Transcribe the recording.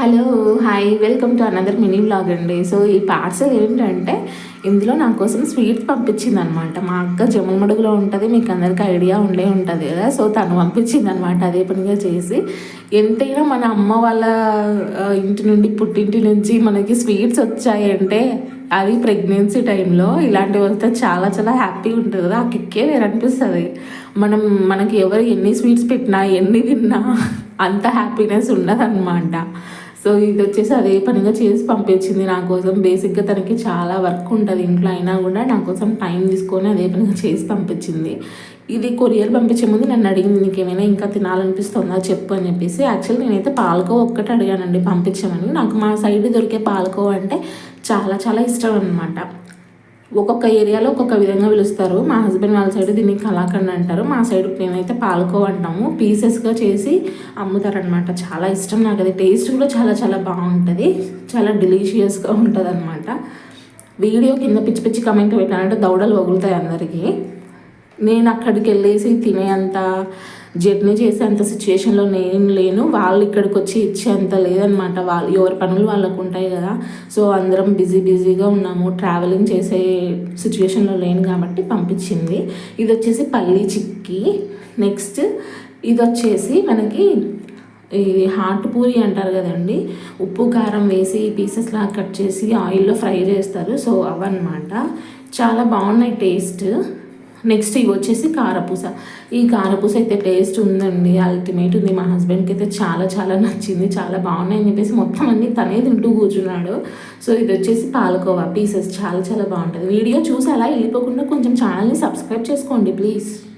Hello hi. Welcome to another mini blog అండి. So ఈ parcel ఏంటంటే ఇందులో నా కోసం స్వీట్స్ పంపించింది అనమాట మా అక్క జమ్మమడుగులో ఉంటుంది మీకు అందరికీ ఐడియా ఉండే ఉంటుంది కదా. సో తను పంపించింది అనమాట అదే పనిగా చేసి. ఎంతైనా మన అమ్మ వాళ్ళ ఇంటి నుండి పుట్టింటి నుంచి మనకి స్వీట్స్ వచ్చాయంటే అది ప్రెగ్నెన్సీ టైంలో ఇలాంటివి వస్తే చాలా చాలా హ్యాపీగా ఉంటుంది కదా. ఆ కిక్కే వేరే అనిపిస్తుంది. మనం మనకి ఎవరు ఎన్ని స్వీట్స్ పెట్టినా ఎన్ని తిన్నా అంత హ్యాపీనెస్ ఉండదన్నమాట సో ఇది వచ్చేసి అదే పనిగా చేసి పంపించింది నా కోసం. బేసిక్గా తనకి చాలా వర్క్ ఉంటుంది ఇంట్లో అయినా కూడా నా కోసం టైం తీసుకొని అదే పనిగా చేసి పంపించింది. ఇది కొరియర్ పంపించే ముందు నన్ను అడిగింది నీకు ఏమైనా ఇంకా తినాలనిపిస్తుందా చెప్పు అని చెప్పేసి. యాక్చువల్లీ నేనైతే పాలకో ఒక్కటి అడిగానండి పంపించమని. నాకు మా సైడ్ దొరికే పాలకో అంటే చాలా చాలా ఇష్టం అనమాట ఒక్కొక్క ఏరియాలో ఒక్కొక్క విధంగా పిలుస్తారు. మా హస్బెండ్ వాళ్ళ సైడ్ దీన్ని కళాఖండ్ అంటారు. మా సైడ్ నేనైతే పాలకోవ అంటాము. పీసెస్గా చేసి అమ్ముతారనమాట చాలా ఇష్టం నాకు అది. టేస్ట్ కూడా చాలా చాలా బాగుంటుంది. చాలా డెలీషియస్గా ఉంటుంది అనమాట వీడియో కింద పిచ్చి పిచ్చి కమెంట్ పెట్టాలంటే దౌడలు వగులుతాయి అందరికీ. నేను అక్కడికి వెళ్ళేసి తినేంత జర్నీ చేసేంత సిచ్యువేషన్లో నేను లేను. వాళ్ళు ఇక్కడికి వచ్చి ఇచ్చేంత లేదనమాట. వాళ్ళు ఎవరి పనులు వాళ్ళకు ఉంటాయి కదా. సో అందరం బిజీ బిజీగా ఉన్నాము. ట్రావెలింగ్ చేసే సిచ్యువేషన్లో లేను కాబట్టి పంపించింది. ఇది వచ్చేసి పల్లీ చిక్కి. నెక్స్ట్ ఇది వచ్చేసి మనకి ఇది హాట్ పూరి అంటారు కదండి. ఉప్పు కారం వేసి పీసెస్లా కట్ చేసి ఆయిల్లో ఫ్రై చేస్తారు. సో అవన్నమాట. చాలా బాగున్నాయి టేస్ట్. నెక్స్ట్ ఇవి వచ్చేసి కారపూస. ఈ కారపూస అయితే టేస్ట్ ఉందండి. అల్టిమేట్ ఉంది. మా హస్బెండ్కి అయితే చాలా చాలా నచ్చింది. చాలా బాగున్నాయి అని చెప్పేసి మొత్తం అన్ని తనే తింటూ కూర్చున్నాడు. సో ఇది వచ్చేసి పాలకోవా. పీసెస్ చాలా చాలా బాగుంటుంది. వీడియో చూసి అలా వెళ్ళిపోకుండా కొంచెం ఛానల్ని సబ్స్క్రైబ్ చేసుకోండి ప్లీజ్